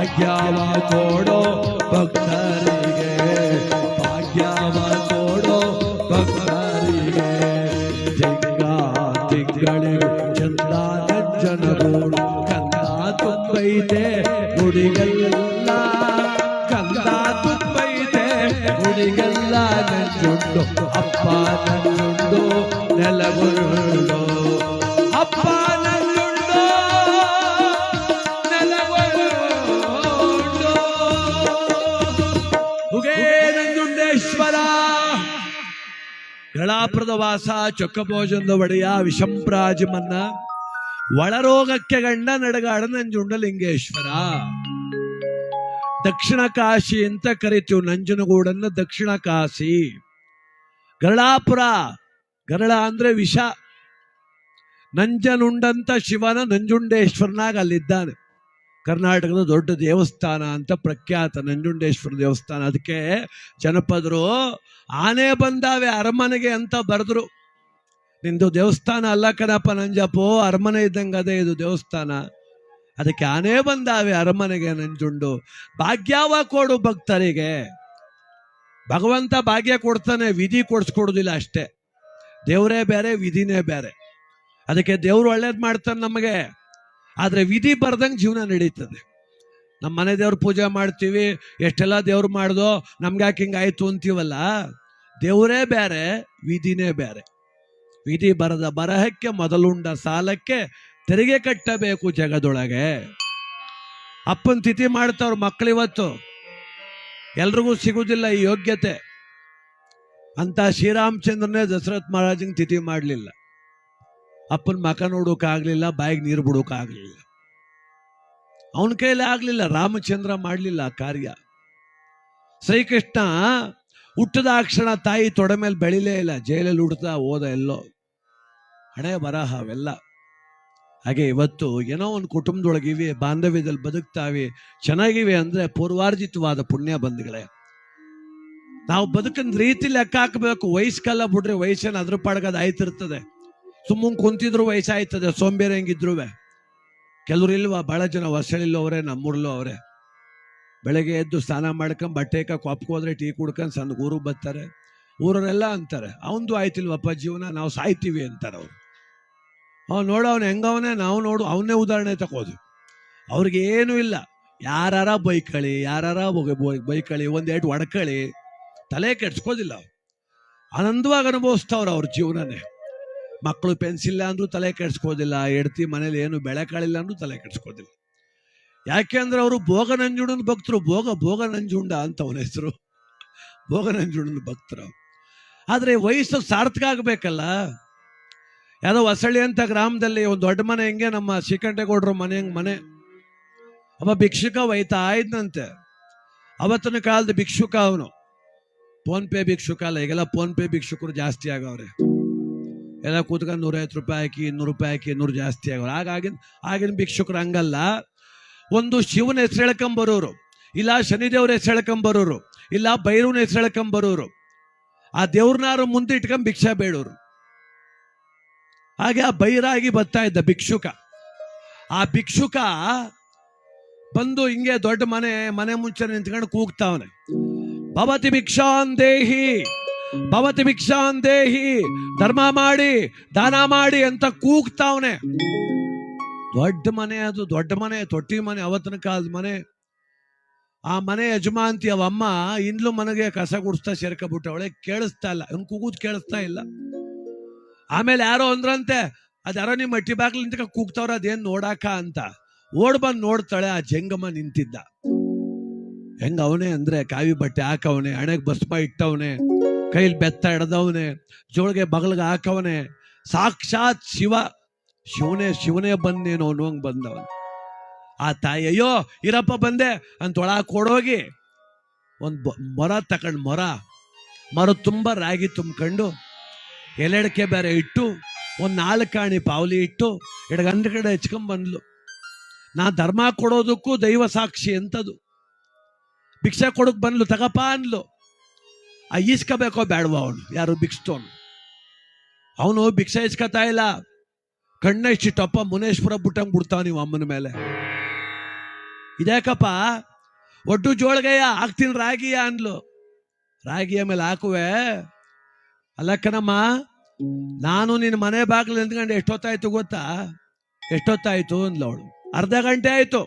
ಭಾಗ್ಯವ ಕೊಡೋ ಭಕ್ತರಿಗೆ, ಭಾಗ್ಯವ ಕೊಡೋ ಭಕ್ತರಿಗೆ. ತಿಂಗ ತಿಂಗಳಿಗೆ ಚಂದ ನಂಜನಗೂಡು ಕಂದ ತುಂಬೈತೆ ಗುಡಿಗಲ್ಲ ಕಂದ ತುಂಬೈತೆ ಗುಡಿಗಲ್ಲ ನಂಜುಂಡು ಅಪ್ಪ ನಂಜುಂಡು ನೆಲಗುರುಳು. ಅಪ್ಪ ಗಳಾಪುರದ ವಾಸ, ಚೊಕ್ಕಭೋಜನದ ಒಡೆಯ ವಿಷಂಪ್ರಾಜಿಮನ್ನ ಒಳರೋಗಕ್ಕೆ ಗಂಡ ನಡಗಾಡ ನಂಜುಂಡಲಿಂಗೇಶ್ವರ ದಕ್ಷಿಣ ಕಾಶಿ ಅಂತ ಕರಿತು ನಂಜನಗೂಡನ್ನ ದಕ್ಷಿಣ ಕಾಶಿ. ಗರಳಾಪುರ, ಗರಳ ಅಂದ್ರೆ ವಿಷ. ನಂಜನುಂಡಂತ ಶಿವನ ನಂಜುಂಡೇಶ್ವರನಾಗ ಅಲ್ಲಿದ್ದಾನೆ. ಕರ್ನಾಟಕದ ದೊಡ್ಡ ದೇವಸ್ಥಾನ ಅಂತ ಪ್ರಖ್ಯಾತ ನಂಜುಂಡೇಶ್ವರ ದೇವಸ್ಥಾನ. ಅದಕ್ಕೆ ಜನಪದರು ಆನೆ ಬಂದಾವೆ ಅರಮನೆಗೆ ಅಂತ ಬರೆದ್ರು. ನಿಂದು ದೇವಸ್ಥಾನ ಅಲ್ಲ ಕಣಪ್ಪ ನಂಜಪ್ಪೋ, ಅರಮನೆ ಇದ್ದಂಗೆ ಅದೇ ಇದು ದೇವಸ್ಥಾನ. ಅದಕ್ಕೆ ಆನೆ ಬಂದಾವೆ ಅರಮನೆಗೆ ನಂಜುಂಡು. ಭಾಗ್ಯವ ಕೊಡು ಭಕ್ತರಿಗೆ. ಭಗವಂತ ಭಾಗ್ಯ ಕೊಡ್ತಾನೆ, ವಿಧಿ ಕೊಡಿಸ್ಕೊಡೋದಿಲ್ಲ ಅಷ್ಟೇ. ದೇವರೇ ಬೇರೆ, ವಿಧಿನೇ ಬೇರೆ. ಅದಕ್ಕೆ ದೇವ್ರು ಒಳ್ಳೇದು ಮಾಡ್ತಾನೆ ನಮಗೆ. ಆದ್ರೆ ವಿಧಿ ಬರ್ದಂಗೆ ಜೀವನ ನಡೀತದೆ. ನಮ್ಮ ಮನೆ ದೇವ್ರ ಪೂಜೆ ಮಾಡ್ತೀವಿ, ಎಷ್ಟೆಲ್ಲ ದೇವ್ರು ಮಾಡ್ದೋ ನಮ್ಗೆ ಯಾಕೆ ಹಿಂಗಾಯ್ತು ಅಂತೀವಲ್ಲ, ದೇವರೇ ಬೇರೆ ವಿಧಿನೇ ಬೇರೆ ವಿಧಿ ಬರದ ಬರಹಕ್ಕೆ ಮೊದಲುಂಡ ಸಾಲಕ್ಕೆ ತೆರಿಗೆ ಕಟ್ಟಬೇಕು ಜಗದೊಳಗೆ. ಅಪ್ಪನ ತಿಥಿ ಮಾಡ್ತಾವ್ರ ಮಕ್ಕಳು ಇವತ್ತು ಎಲ್ರಿಗೂ ಸಿಗುದಿಲ್ಲ ಈ ಯೋಗ್ಯತೆ. ಅಂತ ಶ್ರೀರಾಮಚಂದ್ರನೇ ದಶರಥ್ ಮಹಾರಾಜನ್ ತಿಥಿ ಮಾಡಲಿಲ್ಲ. ಅಪ್ಪನ ಮಕ ನೋಡೋಕ್ಕಾಗ್ಲಿಲ್ಲ ಬಾಯಿಗೆ ನೀರು ಬಿಡೋಕ್ಕಾಗ್ಲಿಲ್ಲ ಅವನ ಕೈಯಲ್ಲಿ ಆಗಲಿಲ್ಲ, ರಾಮಚಂದ್ರ ಮಾಡಲಿಲ್ಲ ಕಾರ್ಯ. ಶ್ರೀಕೃಷ್ಣ ಹುಟ್ಟದ ಕ್ಷಣ ತಾಯಿ ತೊಡೆ ಮೇಲೆ ಬೆಳಿಲೇ ಇಲ್ಲ, ಜೈಲಲ್ಲಿ ಹುಡ್ತಾ ಹೋದ ಎಲ್ಲೋ. ಹಣೆ ಬರಹ ಅವೆಲ್ಲ. ಹಾಗೆ ಇವತ್ತು ಏನೋ ಒಂದು ಕುಟುಂಬದೊಳಗಿವೆ, ಬಾಂಧವ್ಯದಲ್ಲಿ ಬದುಕ್ತಾವೆ, ಚೆನ್ನಾಗಿವೆ ಅಂದ್ರೆ ಪೂರ್ವಾರ್ಜಿತವಾದ ಪುಣ್ಯ ಬಂಧುಗಳೇ. ನಾವು ಬದುಕಿನ ರೀತಿ ಲೆಕ್ಕ ಹಾಕಬೇಕು ವಯಸ್ಸೆಲ್ಲ ಬಿಡ್ರಿ ವಯಸ್ಸೇನು ಅದ್ರ ಪಾಡ್ಗದ ಆಯ್ತಿರ್ತದೆ. ಸುಮ್ಮನೆ ಕುಂತಿದ್ರು ವಯಸ್ಸಾಯ್ತದೆ, ಸೋಂಬೇರಿ ಹೆಂಗಿದ್ರು ಕೆಲವ್ರು ಇಲ್ವಾ, ಬಹಳ ಜನ ಹೊಸಳಿಲ್ಲೂ ಅವರೇ, ನಮ್ಮೂರ್ಲೂ ಅವರೇ. ಬೆಳಗ್ಗೆ ಎದ್ದು ಸ್ನಾನ ಮಾಡ್ಕೊಂಡು ಬಟ್ಟೆ ಕೊಪ್ಕೊ ಹೋದ್ರೆ ಟೀ ಕುಡ್ಕೊಂಡು ಸಣ್ಣ ಊರಿಗೆ ಬರ್ತಾರೆ. ಊರವರೆಲ್ಲ ಅಂತಾರೆ, ಅವಂದು ಆಯ್ತಿಲ್ವಪ್ಪ ಜೀವನ, ನಾವು ಸಾಯ್ತೀವಿ ಅಂತಾರೆ ಅವ್ರು. ಅವ್ನು ನೋಡು ಅವ್ನು ಹೆಂಗವನೇ, ನಾವು ನೋಡು, ಅವನ್ನೇ ಉದಾಹರಣೆ ತಗೋದು ಅವ್ರಿಗೆ ಏನೂ ಇಲ್ಲ. ಯಾರಾರ ಬೈಕಳಿ ಯಾರಾರ ಬೈಕಳಿ, ಒಂದೆರಡು ಒಡ್ಕಳಿ, ತಲೆ ಕೆಡ್ಸ್ಕೋದಿಲ್ಲ. ಆನಂದವಾಗಿ ಅನುಭವಿಸ್ತವ್ರು ಅವ್ರ ಜೀವನನೇ. ಮಕ್ಕಳು ಪೆನ್ಸಿಲ್ಲ ಅಂದ್ರೂ ತಲೆ ಕೆಡ್ಸ್ಕೋದಿಲ್ಲ ಎಡ್ತಿ ಮನೇಲಿ ಏನು ಬೆಳೆ ಕಾಳಿಲ್ಲ ಅಂದ್ರೂ ತಲೆ ಕೆಡ್ಸ್ಕೋದಿಲ್ಲ. ಯಾಕೆಂದ್ರೆ ಅವರು ಭೋಗ ನಂಜುಂಡನ ಭಕ್ತರು, ಭೋಗ ಭೋಗ ನಂಜುಂಡ ಅಂತ ಅವನ ಹೆಸರು. ಭೋಗ ನಂಜುಂಡನ ಭಕ್ತರು. ಆದ್ರೆ ವಯಸ್ಸು ಸಾರ್ಥಕ ಆಗ್ಬೇಕಲ್ಲ. ಯಾವುದೋ ಹೊಸಳ್ಳಿ ಅಂತ ಗ್ರಾಮದಲ್ಲಿ ಒಂದು ದೊಡ್ಡ ಮನೆ ಹೆಂಗೆ ನಮ್ಮ ಶ್ರೀಕಂಠೇಗೌಡರು ಮನೆ ಹೆಂಗೆ ಮನೆ. ಅವ ಭಿಕ್ಷುಕ ಒಯ್ತಾ ಇದ್ನಂತೆ. ಅವತ್ತಿನ ಕಾಲದ ಭಿಕ್ಷುಕ ಅವನು. ಫೋನ್ ಪೇ ಭಿಕ್ಷುಕ ಅಲ್ಲ, ಈಗೆಲ್ಲ ಫೋನ್ ಪೇ ಭಿಕ್ಷುಕರು ಜಾಸ್ತಿ ಆಗವ್ರೆ. ಎಲ್ಲ ಕೂತ್ಕೊಂಡು ನೂರೈವತ್ತು ರೂಪಾಯಿ ಹಾಕಿ ಇನ್ನೂರು ರೂಪಾಯಿ ಹಾಕಿ ಇನ್ನೂರು ಜಾಸ್ತಿ ಆಗೋರು ಹಾಗಾಗಿ ಆಗಿನ ಆಗಿನ ಭಿಕ್ಷುಕರು ಹಂಗಲ್ಲ. ಒಂದು ಶಿವನ ಹೆಸರು ಹೇಳ್ಕೊಂಬರೋರು ಇಲ್ಲ ಶನಿದೇವ್ರ ಹೆಸರು ಹೇಳ್ಕೊಂಬರೋರು ಇಲ್ಲ ಭೈರವನ ಹೆಸರು ಹೇಳ್ಕೊಂಬರೋರು ಆ ದೇವ್ರನಾರು ಮುಂದೆ ಇಟ್ಕೊಂಡ್ ಭಿಕ್ಷಾ ಬೇಡೋರು. ಹಾಗೆ ಆ ಬೈರಾಗಿ ಬರ್ತಾ ಇದ್ದ ಭಿಕ್ಷುಕ. ಆ ಭಿಕ್ಷುಕ ಬಂದು ಹಿಂಗೆ ದೊಡ್ಡ ಮನೆ ಮನೆ ಮುಂಚೆ ನಿಂತ್ಕೊಂಡು ಕೂಗ್ತಾವನೆ. ಭವತಿ ಭಿಕ್ಷಾನ್ ದೇಹಿ. ಭವತಿ ಭಿಕ್ಷಾನ್ ದೇಹಿ, ಧರ್ಮ ಮಾಡಿ, ದಾನ ಮಾಡಿ ಅಂತ ಕೂಗ್ತಾವನೆ. ದೊಡ್ಡ ಮನೆ ಅದು, ದೊಡ್ಡ ಮನೆ, ತೊಟ್ಟಿ ಮನೆ, ಅವತ್ತಿನ ಕಾಲದ ಮನೆ. ಆ ಮನೆ ಯಜಮಾಂತಿ ಅವಮ್ಮ ಇಂದ್ಲು ಮನೆಗೆ ಕಸ ಗುಡಿಸ್ತಾ ಸೇರ್ಕೊಬಿಟ್ಟ ಅವಳೆ ಕೇಳಿಸ್ತಾ ಇಲ್ಲ, ಇವ್ನು ಕೂಗುದ್ ಕೇಳಿಸ್ತಾ ಇಲ್ಲ. ಆಮೇಲೆ ಯಾರೋ ಅಂದ್ರಂತೆ, ಅದ್ಯಾರೋ ನಿಮ್ಮ ಮಟ್ಟಿ ಬಾಗ್ಲು ನಿಂತ ಕೂಗ್ತಾವ್ರ, ಅದೇನ್ ನೋಡಾಕ ಅಂತ. ಓಡ್ ಬಂದ್ ನೋಡ್ತಾಳೆ ಆ ಜಂಗಮ್ಮ ನಿಂತಿದ್ದ. ಹೆಂಗ ಅವನೇ ಅಂದ್ರೆ, ಕಾವಿ ಬಟ್ಟೆ ಹಾಕವನೆ, ಹಣೆಗೆ ಬಸ್ಪ ಇಟ್ಟವನೆ. ಕೈಲಿ ಬೆತ್ತ ಹಿಡ್ದವನೆ ಜೋಳಿಗೆ ಬಗಲ್ಗೆ ಹಾಕವನೆ, ಸಾಕ್ಷಾತ್ ಶಿವ, ಶಿವನೇ ಶಿವನೇ ಬಂದೇನೋ ಅನ್ನುವಂಗೆ ಬಂದವನು. ಆ ತಾಯಿ, ಅಯ್ಯೋ, ಇರಪ್ಪ, ಬಂದೆ. ಅಂತ ಒಳ ಕೊಡೋಗಿ ಒಂದು ಮೊರ ತಕೊಂಡು, ಮೊರ, ಮರ ತುಂಬ ರಾಗಿ ತುಂಬ್ಕೊಂಡು ಎಲೆಡಕೆ ಬೇರೆ ಇಟ್ಟು, ಒಂದು ನಾಲ್ಕು ಆಣಿ ಪಾವಲಿ ಇಟ್ಟು ಎರಡು ಕಡೆ ಹೆಚ್ಕೊಂಬಂದ್ಲು ನಾ ಧರ್ಮ ಕೊಡೋದಕ್ಕೂ ದೈವ ಸಾಕ್ಷಿ ಅಂತದು ಭಿಕ್ಷೆ ಕೊಡಕ್ಕೆ ಬಂದ್ಲು, ತಗಪ್ಪ ಅನ್ಲು ಆ ಈಸ್ಕೋಬೇಕೋ ಬೇಡವ ಅವನು? ಯಾರು ಭಿಕ್ಷತವನು? ಅವನು ಭಿಕ್ಷೆ ಇಸ್ಕೊತಾ ಇಲ್ಲ. ಕಣ್ಣ ಇಷ್ಟಿಟ್ಟಪ್ಪ ಮುನೇಶ್ವರ ಬಿಟ್ಟಂಗೆ ಬಿಡ್ತಾವ ನೀವು ಅಮ್ಮನ ಮೇಲೆ. ಇದ್ಯಾಕಪ್ಪ? ಒಟ್ಟು ಜೋಳಗಯ್ಯ ಹಾಕ್ತೀನಿ, ರಾಗಿಯ ಅಂದ್ಲು. ರಾಗಿಯ ಮೇಲೆ ಹಾಕುವೆ. ಅಲ್ಲಕ್ಕನಮ್ಮ ನಾನು ನಿನ್ನ ಮನೆ ಬಾಗಿಲು ನಿಂತ್ಕೊಂಡು ಎಷ್ಟೊತ್ತಾಯ್ತು ಗೊತ್ತಾ? ಎಷ್ಟೊತ್ತಾಯ್ತು ಅಂದ್ಲು ಅವಳು. ಅರ್ಧ ಗಂಟೆ ಆಯ್ತು.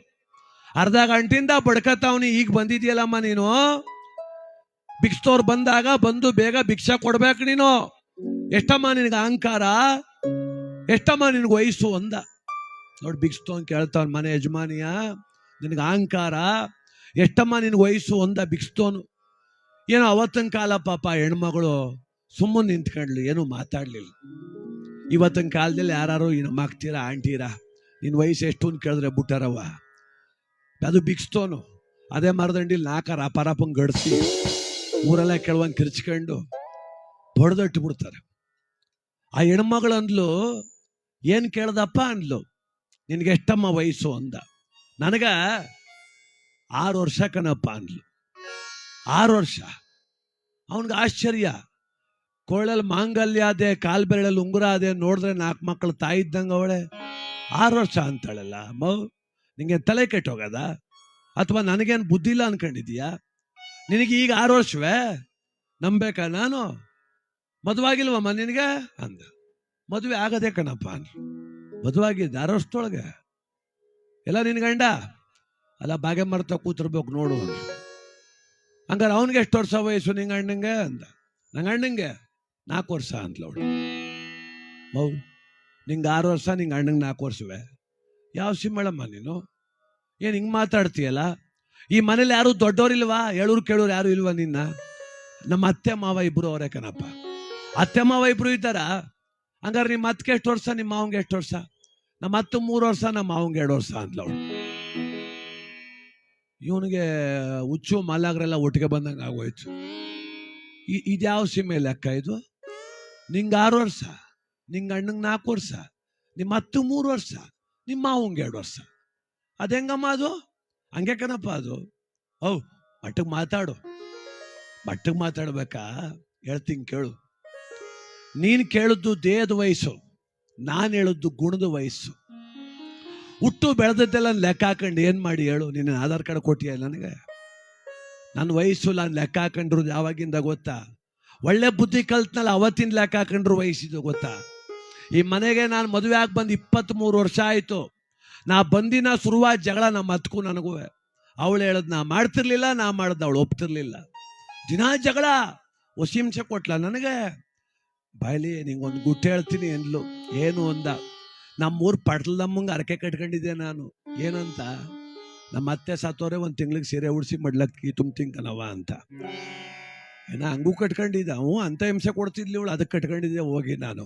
ಅರ್ಧ ಗಂಟೆಯಿಂದ ಬಡ್ಕತ್ತವನಿ, ಈಗ ಬಂದಿದೆಯಲ್ಲಮ್ಮ ನೀನು? ಭಿಕ್ಷೋರ್ ಬಂದಾಗ ಬಂದು ಬೇಗ ಭಿಕ್ಷೆ ಕೊಡ್ಬೇಕು ನೀನು. ಎಷ್ಟಮ್ಮ ನಿನಗೆ ಅಹಂಕಾರ? ಎಷ್ಟಮ್ಮ ನಿನಗೆ ವಯಸ್ಸು ಅಂದ ನೋಡಿ ಅಂತ ಕೇಳ್ತಾವ್ ಮನೆ ಯಜಮಾನಿಯ, ನಿನಗೆ ಅಹಂಕಾರ? ಎಷ್ಟಮ್ಮ ನಿನಗೆ ವಯಸ್ಸು ಅಂದ ಭಿಕ್ಸ್ತೋನು ಏನೋ ಅವತ್ತಿನ ಕಾಲ ಪಾಪ ಹೆಣ್ಮಗಳು ಸುಮ್ಮನೆ ನಿಂತ್ಕೊಂಡ್ಲಿ ಏನು ಮಾತಾಡ್ಲಿಲ್ಲ. ಇವತ್ತಿನ ಕಾಲದಲ್ಲಿ ಯಾರು ಇನ್ನು ಆಗ್ತೀರಾ ಆಂಟೀರಾ ನಿನ್ನ ವಯಸ್ಸು ಎಷ್ಟು ಅಂತ ಕೇಳಿದ್ರೆ ಬಿಟ್ಟಾರವ್ವ. ಅದು ಬಿಕ್ಸ್ತೋನು ಅದೇ ಮರದಂಡಿಲಿ ನಾಲ್ಕರ ಅಪಾರಪ್ಪಂಗೆ ಗಡಿಸಿ. ಊರೆಲ್ಲ ಕೆಳವಂಗೆ ಕಿರ್ಚ್ಕೊಂಡು ಹೊಡೆದಟ್ಟು ಬಿಡ್ತಾರೆ. ಆ ಹೆಣ್ಮಗಳು ಅಂದ್ಲು, ಏನು ಕೇಳ್ದಪ್ಪ? ಅಂದ್ಲು, ನಿನಗೆ ಎಷ್ಟಮ್ಮ ವಯಸ್ಸು? ಅಂದ. ನನಗ ಆರು ವರ್ಷ ಕಣಪ್ಪ ಅಂದ್ಲು. ಆರು ವರ್ಷ. ಅವನಿಗೆ ಆಶ್ಚರ್ಯ. ಕೊಳ್ಳಲ್ಲಿ ಮಾಂಗಲ್ಯ ಅದೇ ಕಾಲ್ ಉಂಗುರ ಅದೇ ನೋಡಿದ್ರೆ ನಾಲ್ಕು ಮಕ್ಕಳು ತಾಯಿ ಇದ್ದಂಗೆ ಅವಳೆ. ಆರು ವರ್ಷ ಅಂತಾಳಲ್ಲ, ಮೌ ನಿಂಗೆ ತಲೆ ಕೆಟ್ಟೋಗದ ಅಥವಾ ನನಗೇನು ಬುದ್ಧಿ ಇಲ್ಲ ಅನ್ಕೊಂಡಿದೀಯಾ ನಿನಗೆ ಈಗ ಆರು ವರ್ಷವೇ? ನಂಬೇಕಾ ನಾನು? ಮದುವಾಗಿಲ್ವಮ್ಮ ನಿನಗೆ? ಅಂದ. ಮದುವೆ ಆಗದೆ ಕಣಪ್ಪ ಅಂದ್ರು ಮದುವಾಗಿದ್ದ ಆರು ವರ್ಷದೊಳಗೆ. ಎಲ್ಲ ನಿನ್ ಗಂಡ? ಅಲ್ಲ ಬಾಗೆ ಮರ್ತ ಕೂತಿರ್ಬೇಕು ನೋಡು ಅಂದ್ರು ಹಂಗಾರೆ ಅವನಿಗೆ ಎಷ್ಟು ವರ್ಷ ವಯಸ್ಸು ನಿಂಗೆ ಅಣ್ಣಂಗೆ ಅಂದ. ನಂಗೆ ಅಣ್ಣಂಗೆ ನಾಲ್ಕು ವರ್ಷ ಅಂತಲ ಅವಳು. ಮೌ, ನಿಂಗೆ ಆರು ವರ್ಷ ನಿಂಗೆ ಅಣ್ಣಂಗೆ ನಾಲ್ಕು ವರ್ಷವೇ? ಯಾವ ಸಿಮ್ಮಳಮ್ಮ ನೀನು? ಏನು ಹಿಂಗೆ ಮಾತಾಡ್ತೀಯಲ್ಲ? ಈ ಮನೇಲಿ ಯಾರು ದೊಡ್ಡವರಿಲ್ವಾ ಹೇಳೋರು ಕೇಳೋರು ಯಾರು ಇಲ್ವಾ ನಿನ್ನ? ನಮ್ಮ ಅತ್ತೆ ಮಾವ ಇಬ್ರು ಅವರೇ ಕಣಪ್ಪ. ಅತ್ತೆ ಮಾವ ಇಬ್ರು ಇದ್ದಾರ? ಹಂಗಾರೆ ನಿಮ್ಮ ಅತ್ತಿಗೆ ಎಷ್ಟು ವರ್ಷ, ನಿಮ್ಮ ಮಾವಂಗೆ ಎಷ್ಟು ವರ್ಷ? ನಮ್ಮ ಅತ್ತೆ ಮೂರು ವರ್ಷ, ನಮ್ಮ ಮಾವಂಗೆ ಎರಡು ವರ್ಷ ಅಂತ ಅವಳು. ಇವನಿಗೆ ಹುಚ್ಚು ಮಲಾಗ್ರೆಲ್ಲ ಒಟ್ಟಿಗೆ ಬಂದಂಗೆ ಆಗೋಯ್ತು. ಇದ್ಯಾವ ಸೀಮೆ ಲೆಕ್ಕ ಇದು? ನಿಂಗೆ ಆರು ವರ್ಷ, ನಿಂಗೆ ಅಣ್ಣಂಗೆ ನಾಲ್ಕು ವರ್ಷ, ನಿಮ್ಮ ಹತ್ತು ಮೂರು ವರ್ಷ, ನಿಮ್ಮ ಮಾವಂಗೆ ಎರಡು ವರ್ಷ. ಅದು ಹೆಂಗಮ್ಮ ಅದು? ಹಂಗೆ ಕಣಪ್ಪ ಅದು. ಔ ಮಟ್ಟಕ್ಕೆ ಮಾತಾಡು. ಮಟ್ಟಕ್ಕೆ ಮಾತಾಡ್ಬೇಕಾ? ಹೇಳ್ತೀನಿ ಕೇಳು. ನೀನು ಕೇಳಿದ್ದು ದೇಹದ ವಯಸ್ಸು, ನಾನು ಹೇಳಿದ್ದು ಗುಣದ ವಯಸ್ಸು. ಹುಟ್ಟು ಬೆಳೆದದ್ದೆಲ್ಲ ಲೆಕ್ಕ ಹಾಕೊಂಡು ಏನು ಮಾಡಿ ಹೇಳು? ನಿನ್ನ ಆಧಾರ್ ಕಾರ್ಡ್ ಕೊಟ್ಟಿಯ ನನಗೆ? ನನ್ನ ವಯಸ್ಸು ನಾನು ಲೆಕ್ಕ ಹಾಕೊಂಡ್ರು ಯಾವಾಗಿಂದ ಗೊತ್ತಾ? ಒಳ್ಳೆ ಬುದ್ಧಿ ಕಲ್ತ್ನಲ್ಲ ಅವತ್ತಿನ ಲೆಕ್ಕ ಹಾಕೊಂಡ್ರು ವಯಸ್ಸಿದ್ದು ಗೊತ್ತಾ? ಈ ಮನೆಗೆ ನಾನು ಮದುವೆ ಆಗಿ ಬಂದು ಇಪ್ಪತ್ತ್ಮೂರು ವರ್ಷ ಆಯಿತು. ನಾ ಬಂದಿನ ಶುರುವಾದ ಜಗಳ ನಮ್ಮ ಅತ್ಕು ನನಗೂ. ಅವಳು ಹೇಳದ್ ನಾ ಮಾಡ್ತಿರ್ಲಿಲ್ಲ, ನಾ ಮಾಡ್ದ ಅವಳು ಒಪ್ತಿರ್ಲಿಲ್ಲ. ದಿನಾ ಜಗಳ ವಸಿಂಸೆ ಕೊಟ್ಲ, ನನಗೆ. ಬಾಯ್ಲಿ ನಿಂಗೊಂದು ಗುಟ್ಟು ಹೇಳ್ತೀನಿ ಎಂದ್ಲು. ಏನು ಅಂದ. ನಮ್ಮೂರು ಪಟ್ಲದಮ್ಮಂಗೆ ಅರಕೆ ಕಟ್ಕೊಂಡಿದ್ದೆ ನಾನು. ಏನಂತ? ನಮ್ಮ ಅತ್ತೆ ಸತ್ತೋರೆ ಒಂದು ತಿಂಗ್ಳಿಗೆ ಸೀರೆ ಉಡಿಸಿ ಮಡ್ಲಕ್ಕಿ ತುಂಬ ತಿಂಕನವ ಅಂತ. ಏನ ಹಂಗೂ ಕಟ್ಕೊಂಡಿದ್ದ? ಹ್ಞೂ, ಅಂತ ಹಿಂಸೆ ಕೊಡ್ತಿದ್ಲಿ ಇವಳು. ಅದಕ್ಕೆ ಕಟ್ಕೊಂಡಿದ್ದೆ ಹೋಗಿ ನಾನು.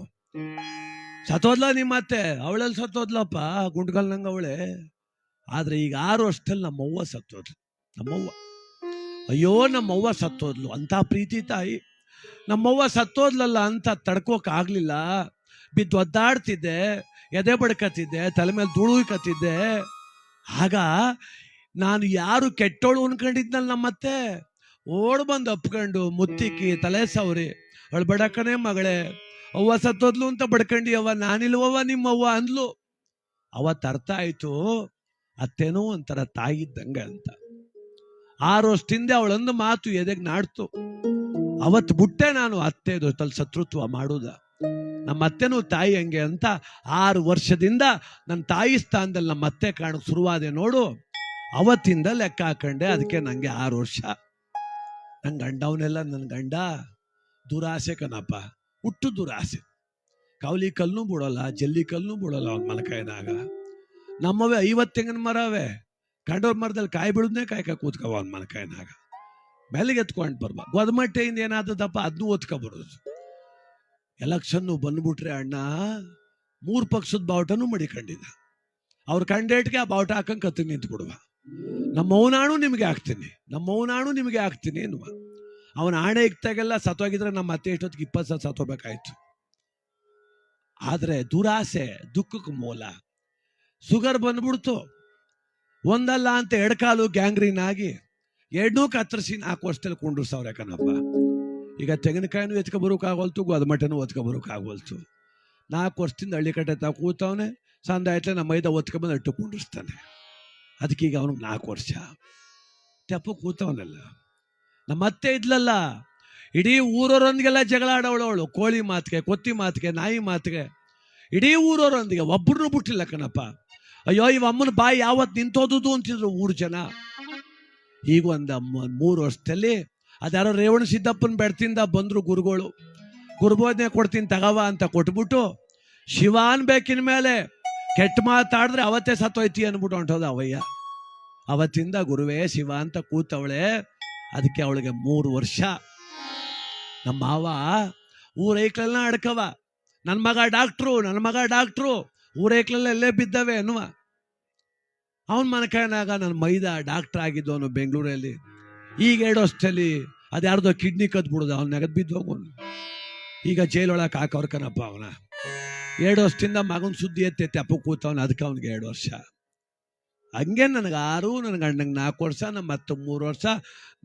ಸತ್ತೋದ್ಲ ನಿಮ್ಮ ಅತ್ತೆ ಅವಳಲ್ಲಿ ಸತ್ತೋದ್ಲಪ್ಪ ಗುಂಡ್ಗಲ್ನಂಗೆ ಅವಳೆ. ಆದ್ರೆ ಈಗ ಆರು ವರ್ಷದಲ್ಲಿ ನಮ್ಮವ್ವ ಸತ್ತೋದ್ಲು, ನಮ್ಮವ್ವ. ಅಯ್ಯೋ, ನಮ್ಮವ್ವ ಸತ್ತೋದ್ಲು, ಅಂತ ಪ್ರೀತಿ ತಾಯಿ. ನಮ್ಮವ್ವ ಸತ್ತೋದ್ಲಲ್ಲ ಅಂತ ತಡ್ಕೋಕ್ ಆಗ್ಲಿಲ್ಲ. ಬಿದ್ದು ಒದ್ದಾಡ್ತಿದ್ದೆ, ಎದೆ ಬಡ್ಕತ್ತಿದ್ದೆ ತಲೆ ಮೇಲೆ ಧೂಳುಕತ್ತಿದ್ದೆ ಆಗ ನಾನು ಯಾರು ಕೆಟ್ಟೋಳು ಅನ್ಕೊಂಡಿದ್ನಲ್ಲ ನಮ್ಮತ್ತೆ? ಓಡ್ ಬಂದು ಅಪ್ಕೊಂಡು ಮುತ್ತಿಕ್ಕಿ ತಲೆ ಸವ್ರಿ. ಅವಳು ಬಡಕನೇ ಮಗಳೇ. ಅವ್ವ ಸತ್ತೋದ್ಲು ಅಂತ ಬಡ್ಕಂಡಿ ಅವ್ವ, ನಾನಿಲ್ವವ್ವ ನಿಮ್ಮವ್ವ ಅಂದ್ಲು. ಅವತ್ತು ಅರ್ಥ ಆಯ್ತು, ಅತ್ತೇನೋ ಒಂಥರ ತಾಯಿ ಇದ್ದಂಗೆ ಅಂತ. ಆರು ವರ್ಷದಿಂದ ಅವಳೊಂದು ಮಾತು ಎದೆಗೆ ನಾಡ್ತು. ಅವತ್ತು ಬಿಟ್ಟೆ ನಾನು ಅತ್ತೆ ಜೊತೆಲಿ ಶತ್ರುತ್ವ ಮಾಡುದ. ನಮ್ಮ ಅತ್ತೆನೂ ತಾಯಿ ಹಂಗೆ ಅಂತ ಆರು ವರ್ಷದಿಂದ ನನ್ನ ತಾಯಿ ಸ್ಥಾನದಲ್ಲಿ ನಮ್ಮ ಅತ್ತೆ ಕಾಣಕ್ ಶುರುವಾದೆ ನೋಡು. ಅವತ್ತಿಂದ ಲೆಕ್ಕ ಹಾಕೊಂಡೆ ಅದಕ್ಕೆ ನಂಗೆ ಆರು ವರ್ಷ. ನನ್ನ ಗಂಡವನ್ನೆಲ್ಲ ನನ್ನ ಗಂಡ. ದುರಾಸೆ ಕಣಪ್ಪ. ಹುಟ್ಟು ದುರಾಸೆ ಕಾವಲಿ ಕಲ್ಲು ಬಿಡೋಲ್ಲ ಜಲ್ಲಿ ಕಲ್ಲು ಬಿಡೋಲ್ಲ ಅವ್ನ ಮಲಕಾಯಿನಾಗ ನಮ್ಮವೇ ಐವತ್ತು ತೆಂಗಿನ ಮರವೇ. ಕಂಡೋರ್ ಮರದಲ್ಲಿ ಕಾಯಿ ಬಿಡೋದನ್ನೇ ಕಾಯ್ಕ ಕೂತ್ಕವ ಅವ್ನ ಮಲಕಾಯಿನಾಗ ಮೇಲೆಗೆ ಎತ್ಕೊಂಡು ಬರ್ಬ. ಗೊದಮಟ್ಟೆಯಿಂದ ಏನಾದದಪ್ಪ ಅದನ್ನೂ ಓದ್ಕೊಬರೋದು ಎಲೆಕ್ಷನ್ನು ಬಂದ್ಬಿಟ್ರೆ ಅಣ್ಣ, ಮೂರು ಪಕ್ಷದ ಬಾವುಟನೂ ಮಡಿಕೊಂಡಿದ್ದ. ಅವ್ರ ಕಂಡೇಟ್ಗೆ ಆ ಬಾವುಟ ಹಾಕಂಗೆ ಕತ್ತಿ ನಿಂತು ಬಿಡುವ ನಮ್ಮ ನಿಮಗೆ ಹಾಕ್ತೀನಿ. ನಮ್ಮ ಮೌನಾಣು ನಿಮಗೆ ಹಾಕ್ತೀನಿ ಎನ್ನುವ. ಅವನ ಆಣೆ ಇಕ್ತಾಗೆಲ್ಲ ಸತ್ತೋಗಿದ್ರೆ ನಮ್ಮ ಅತ್ತೆ ಎಷ್ಟೊತ್ತಿಗೆ ಇಪ್ಪತ್ತು ಸಲ ಸತ್ತೋಗ್ಬೇಕಾಯ್ತು ಆದರೆ ದುರಾಸೆ, ದುಃಖಕ್ಕೆ ಮೂಲ. ಸುಗರ್ ಬಂದ್ಬಿಡ್ತು. ಒಂದಲ್ಲ ಅಂತ ಎಡಕಾಲು ಗ್ಯಾಂಗ್ರೀನ್ ಆಗಿ ಎರಡನ್ನೂ ಕತ್ತರಿಸಿ ನಾಲ್ಕು ವರ್ಷದಲ್ಲಿ ಕುಂಡ್ರಸವ್ರೆ ಕಣಪ್ಪ. ಈಗ ತೆಂಗಿನಕಾಯಿನೂ ಎತ್ಕೊ ಬರೋಕ್ಕಾಗೋಲ್ತು ಗೊದಮಟನೂ ಒತ್ಕೊ ಬರೋಕ್ಕಾಗೋಲ್ತು. ನಾಲ್ಕು ವರ್ಷದಿಂದ ಹಳ್ಳಿ ಕಟ್ಟೆ ತಾ ಕೂತವನೆ ಸಂದ ನಮ್ಮ ಮೈದ ಒತ್ಕೊಂಬಂದು ಅಟ್ಟು ಕುಂಡಿಸ್ತಾನೆ ಅದಕ್ಕೀಗ ಅವನಿಗೆ ನಾಲ್ಕು ವರ್ಷ. ತೆಪ್ಪ ಕೂತವನಲ್ಲ. ನಮ್ಮ ಅತ್ತೆ ಇದ್ಲಲ್ಲ, ಇಡೀ ಊರವರೊಂದಿಗೆಲ್ಲ ಜಗಳ ಆಡವಳವಳು ಕೋಳಿ ಮಾತಿಗೆ, ಕೊತ್ತಿ ಮಾತಿಗೆ, ನಾಯಿ ಮಾತಿಗೆ. ಇಡೀ ಊರವರೊಂದಿಗೆ ಒಬ್ಬರನ್ನೂ ಬಿಟ್ಟಿಲ್ಲ ಕಣಪ್ಪ. ಅಯ್ಯೋ, ಇವ ಅಮ್ಮನ ಬಾಯಿ ಯಾವತ್ತು ನಿಂತೋದುದು ಅಂತಿದ್ರು ಊರು ಜನ. ಈಗ ಒಂದು ಮೂರು ವರ್ಷದಲ್ಲಿ ಅದ್ಯಾರೋ ರೇವಣ ಸಿದ್ದಪ್ಪನ ಬೆಡ್ತಿಂದ ಬಂದರು ಗುರುಗಳು. ಗುರುಬೋಧನೆ ಕೊಡ್ತೀನಿ ತಗವ ಅಂತ ಕೊಟ್ಬಿಟ್ಟು ಶಿವ ಅನ್ಬೇಕಿನ ಮೇಲೆ ಕೆಟ್ಟ ಮಾತಾಡಿದ್ರೆ ಅವತ್ತೇ ಸತ್ತೋಯ್ತಿ ಅನ್ಬಿಟ್ಟು ಹೊಂಟೋದ ಅವಯ್ಯ. ಅವತ್ತಿಂದ ಗುರುವೇ ಶಿವ ಅಂತ ಕೂತವಳೆ. ಅದಕ್ಕೆ ಅವಳಿಗೆ ಮೂರು ವರ್ಷ. ನಮ್ಮ ಮಾವ, ಊರೈಕ್ಲೆಲ್ಲ ಅಡ್ಕವ. ನನ್ನ ಮಗ ಡಾಕ್ಟ್ರು ನನ್ನ ಮಗ ಡಾಕ್ಟ್ರು, ಊರೈಕ್ಲೆಲ್ಲ ಎಲ್ಲೇ ಬಿದ್ದವೆ ಅನ್ನುವ. ಅವನ ಮನಕನಾಗ ನನ್ನ ಮೈದ ಡಾಕ್ಟರ್ ಅವನು ಬೆಂಗಳೂರಲ್ಲಿ. ಈಗ ಎರಡು ವರ್ಷದಲ್ಲಿ ಅದ್ಯಾರ್ದೋ ಕಿಡ್ನಿ ಕದ್ಬಿಡುದು ಅವ್ನ ನೆಗದು ಬಿದ್ದು ಹೋಗೋನು ಈಗ ಜೈಲೊಳಗೆ ಹಾಕವ್ರ ಕನಪ್ಪ ಅವನ. ಎರಡು ವರ್ಷದಿಂದ ಮಗನ ಸುದ್ದಿ ಎತ್ತೈತೆ ಅಪ್ಪ ಕೂತವನು, ಅದಕ್ಕೆ ಅವನಿಗೆ ಎರಡು ವರ್ಷ ಹಂಗೆ ನನಗೆ ಆರು ನನ್ನ ಗಂಡಂಗೆ ನಾಲ್ಕು ವರ್ಷ ನಮ್ಮ ಮತ್ತೆ ಮೂರು ವರ್ಷ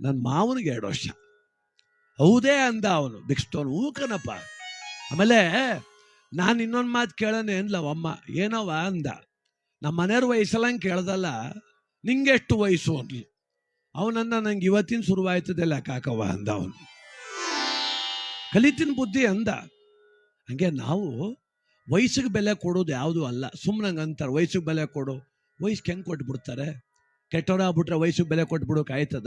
ನನ್ನ ಮಾವನಿಗೆ ಎರಡು ವರ್ಷ. ಹೌದೇ ಅಂದ ಅವನು. ಬಿಕ್ಸ್ತವನು ಹೂ ಕಣಪ್ಪ. ಆಮೇಲೆ ನಾನು ಇನ್ನೊಂದು ಮಾತು ಕೇಳೋಣ ಅನ್ಲ ಅಮ್ಮ ಏನವ ಅಂದ. ನಮ್ಮ ಮನೆಯವ್ರ ವಯಸ್ಸಲ್ಲಂಗೆ ಕೇಳ್ದಲ್ಲ, ನಿಂಗೆಷ್ಟು ವಯಸ್ಸು? ಅನ್ಲಿ ಅವನನ್ನ ನಂಗೆ ಇವತ್ತಿನ ಶುರುವಾಯ್ತದಲ್ಲ ಕಾಕವ್ವ, ಅಂದ ಅವನು. ಕಲಿತಿನ ಬುದ್ಧಿ ಅಂದ. ಹಂಗೆ ನಾವು ವಯಸ್ಸಿಗೆ ಬೆಲೆ ಕೊಡೋದು ಯಾವುದು ಅಲ್ಲ. ಸುಮ್ಮನೆ ಅಂತಾರೆ, ವಯಸ್ಸಿಗೆ ಬೆಲೆ ಕೊಡು. ವಯಸ್ಸಿಗೆ ಹೆಂಗೆ ಕೊಟ್ಬಿಡ್ತಾರೆ? ಕೆಟ್ಟವರಾಗ್ಬಿಟ್ರೆ ವಯಸ್ಸು ಬೆಲೆ ಕೊಟ್ಬಿಡೋಕೆ ಆಯ್ತದ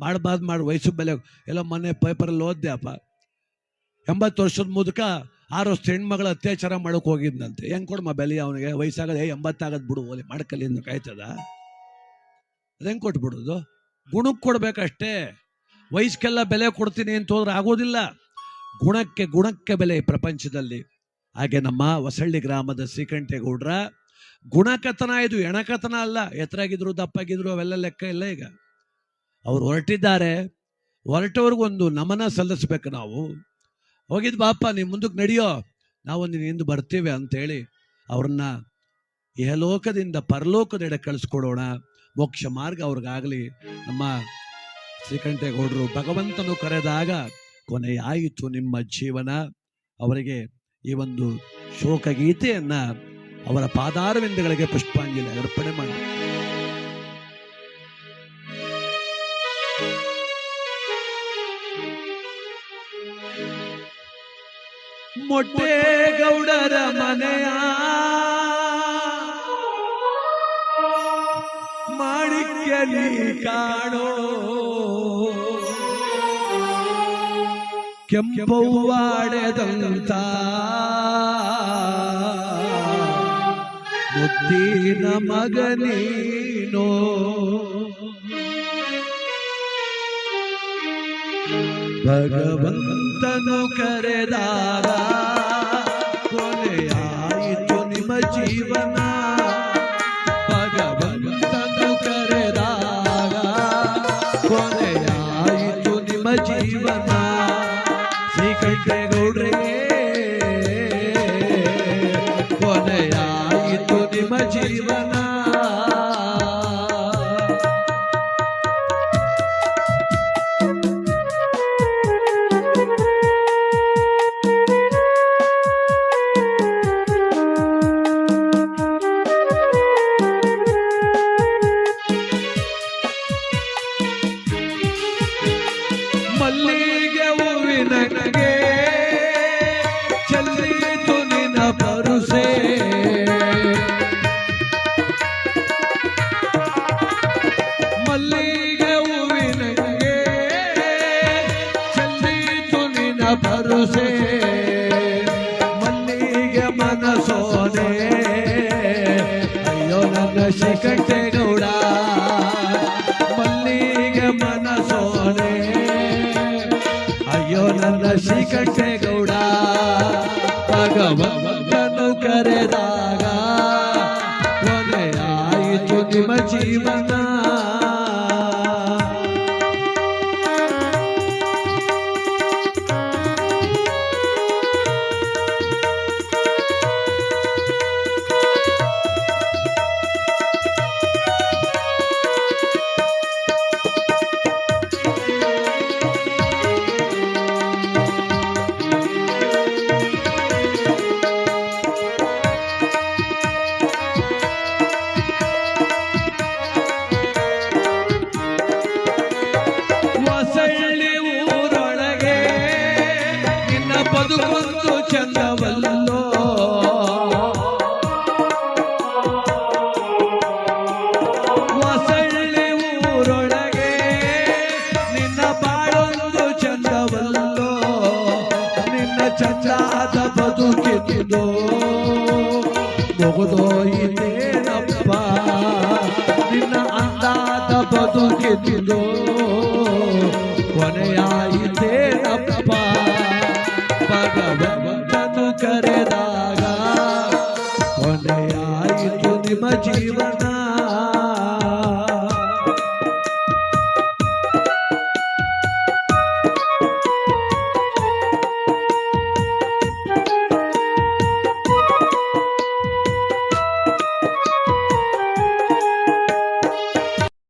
ಮಾಡಬಾರ್ದು ಮಾಡಿ ವಯಸ್ಸು ಬೆಲೆ ಎಲ್ಲ ಮೊನ್ನೆ ಪೇಪರಲ್ಲಿ ಓದ್ದೆ ಅಪ್ಪ. ಎಂಬತ್ತು ವರ್ಷದ ಮುದುಕ ಆರು ವರ್ಷ ಹೆಣ್ಮಗಳ ಅತ್ಯಾಚಾರ ಮಾಡೋಕೆ ಹೋಗಿದ್ನಂತೆ. ಹೆಂಗೆ ಕೊಡಮ್ಮ ಬೆಲೆ ಅವನಿಗೆ? ವಯಸ್ಸಾಗದೆ ಎಂಬತ್ತಾಗದ್ ಬಿಡು, ಓಲಿ ಮಾಡ್ಕಲಿ ಕಾಯ್ತದ? ಆಯ್ತದ ಹೆಂಗೆ ಕೊಟ್ಬಿಡೋದು? ಗುಣಕ್ಕೆ ಕೊಡಬೇಕಷ್ಟೇ. ವಯಸ್ಸಿಗೆಲ್ಲ ಬೆಲೆ ಕೊಡ್ತೀನಿ ಅಂತ ಹೋದ್ರೆ ಆಗೋದಿಲ್ಲ. ಗುಣಕ್ಕೆ ಗುಣಕ್ಕೆ ಬೆಲೆ ಪ್ರಪಂಚದಲ್ಲಿ. ಹಾಗೆ ನಮ್ಮ ಹೊಸಳ್ಳಿ ಗ್ರಾಮದ ಶ್ರೀಕಂಠೇಗೌಡ್ರ ಗುಣಕಥನ ಇದು ಎಣಕಥನ ಅಲ್ಲ. ಎತ್ತರಾಗಿದ್ರು ದಪ್ಪಾಗಿದ್ರು, ಅವೆಲ್ಲ ಲೆಕ್ಕ ಇಲ್ಲ ಈಗ. ಅವ್ರು ಹೊರಟಿದ್ದಾರೆ. ಹೊರಟವ್ರಿಗೊಂದು ನಮನ ಸಲ್ಲಿಸ್ಬೇಕು ನಾವು. ಹೋಗಿದ್ ಬಾಪ ನೀವು ಮುಂದಕ್ಕೆ ನಡೆಯೋ, ನಾವು ನಿನ್ನ ಹಿಂದೆ ಬರ್ತೀವಿ ಅಂತೇಳಿ ಅವ್ರನ್ನ ಯಹಲೋಕದಿಂದ ಪರಲೋಕದೆಡೆ ಕಳಿಸ್ಕೊಡೋಣ. ಮೋಕ್ಷ ಮಾರ್ಗ ಅವ್ರಿಗಾಗಲಿ. ನಮ್ಮ ಶ್ರೀಕಂಠೇಗೌಡರು ಭಗವಂತನು ಕರೆದಾಗ ಕೊನೆಯಾಯಿತು ನಿಮ್ಮ ಜೀವನ. ಅವರಿಗೆ ಈ ಒಂದು ಶೋಕ ಗೀತೆಯನ್ನ ಅವರ ಪಾದಾರವಿಂದಗಳಿಗೆ ಪುಷ್ಪಾಂಜಲಿ ಅರ್ಪಣೆ ಮಾಡಿ ಮೊಟ್ಟೆಗೌಡರ ಮನೆಯ ಮಾಣಿಕ್ಯ ನೀ ಕಾಣೋ ಕೆಂಪವ್ವಾಡೆದಂತ ಮುದ್ದಿನ ಮಗನೇನೋ ಭಗವಂತನು ಕರೆದಾಗ ಕೊನೆಯಾಯಿತು ನಿಮ್ಮ ಜೀವನ. ಭಗವಂತನು ಕರೆದಾಗ ಕೊನೆಯಾಯಿತು ನಿಮ್ಮ ಜೀವನ. ಶ್ರೀಕಂಠೇಗೌಡ್ರಿಗೆ ನಿಮ್ಮ ಜೀವನ Lima, de 变变。